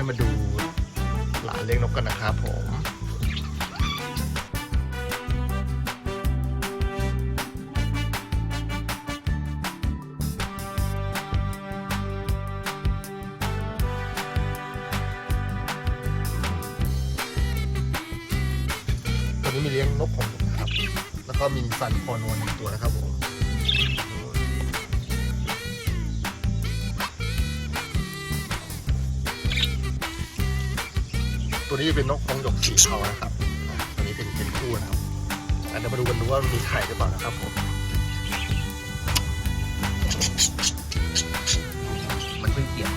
พื่อนๆมาดูหลานเลี้ยงนกกันนะครับผมตอนนี้มีเลี้ยงนกของผมนะครับ แล้วก็มีสันคอนวลหนึ่งตัวนะครับผม ตัวนี้จะเป็นนกของหยกสีเทานะครับตัวนี้เป็นเป็นคู่นะครับเดี๋ยวมาดูกันดูว่ามีไข่หรือเปล่านะครับผมมันเพิ่งเกี่ยว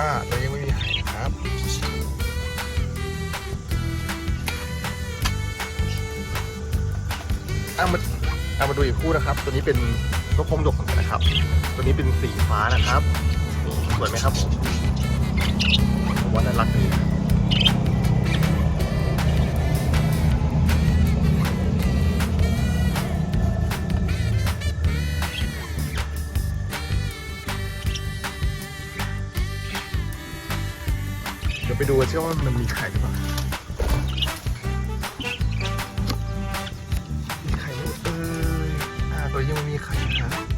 อ่าตัวยังไม่มีไข่นะครับเอะมาอะมาดูอีกคู่นะครับ ตัวนี้เป็นนกพงหมือนกันะครับ ตัวนี้เป็นสีฟ้านะครับสวยไหมครับผม ผมว่าน่ารักดีเดี๋ยวไปดูเชื่อว่ามันมีไข่หรือเปล่ามีไข่ไหมเออ่าตัวยังไม่มีไข่นะ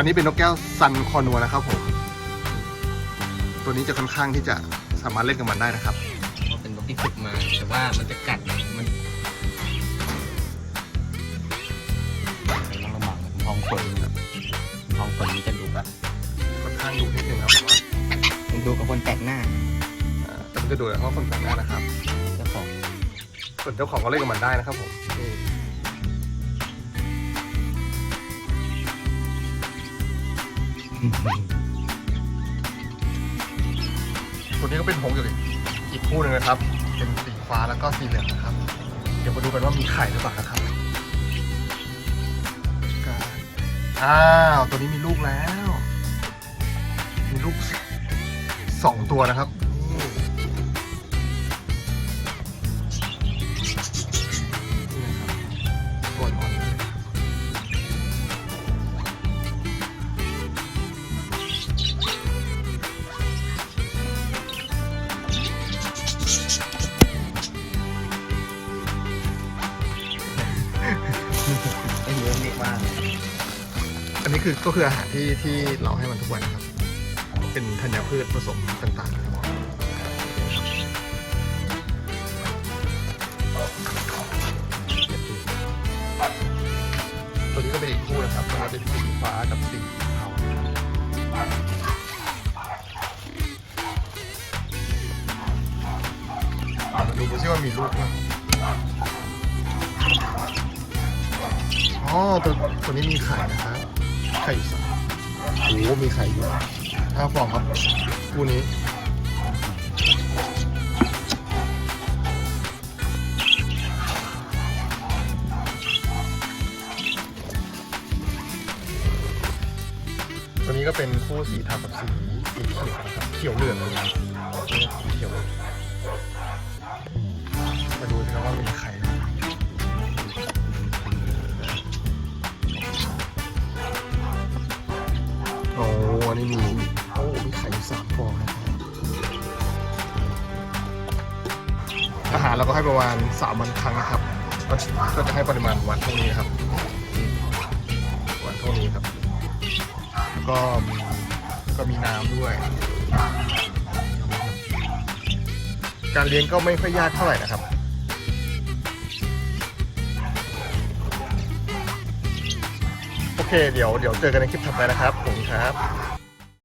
อันนี้เป็นนกแก้วซันคอนัวนะครับผม ตัวนี้จะค่อนข้างที่จะสามารถเล่นกับมันได้นะครับ เพราะเป็นนกที่ฝึกมา แต่ว่ามันจะกัดมันต้องระวังทองขนทองขนนี่จะดุแบบค่อนข้างดุนิดนึงนะครับเพราะว่ามันดุกับคนแปลกหน้าเอ่อแต่มันจะดุเพราะคนแปลกหน้านะครับ เจ้าของ ส่วนเจ้าของก็เล่นกับมันได้นะครับผมนี่ ตัวนี้ก็เป็นหงส์อยู่อีกคู่หนึ่งนะครับ เป็นสีฟ้าแล้วก็สีเหลืองนะครับ เดี๋ยวมาดูกันว่ามีไข่หรือเปล่านะครับอ้าวตัวนี้มีลูกแล้ว มีลูกสองตัวนะครับ อันนี้คือก็คืออาหารที่ที่เราให้มันทุกวันนะครับ เป็นธัญพืชผสมต่างๆนะครับตัวนี้ก็เป็นอีกคู่นะครับมันเป็นสีฟ้ากับสีเทาอะมาดูดูซิว่ามีลูกไหมอ๋อตัวตัวนี้มีไข่นะครับไข่สามโอ้โหมีไข่อยู่ห้าฟองครับคู่นี้ตัวนี้ก็เป็นคู่สีเทากับสีสีเขียวนะครับเขียวเหลืองเลยนะ อ้อันนี้มีโอ้มีไข่อยู่สามฟองนะครับอาหารเราก็ให้ประมาณสามวันครั้งนะครับก็ก็จะให้ปริมาณวันเท่านี้ครับ วันเท่านี้ครับ ก็มีก็มีน้ำด้วย การเลี้ยงก็ไม่ค่อยยากเท่าไหร่นะครับโอเค เดี๋ยวเดี๋ยวเจอกันในคลิปถัดไปนะครับผมครับ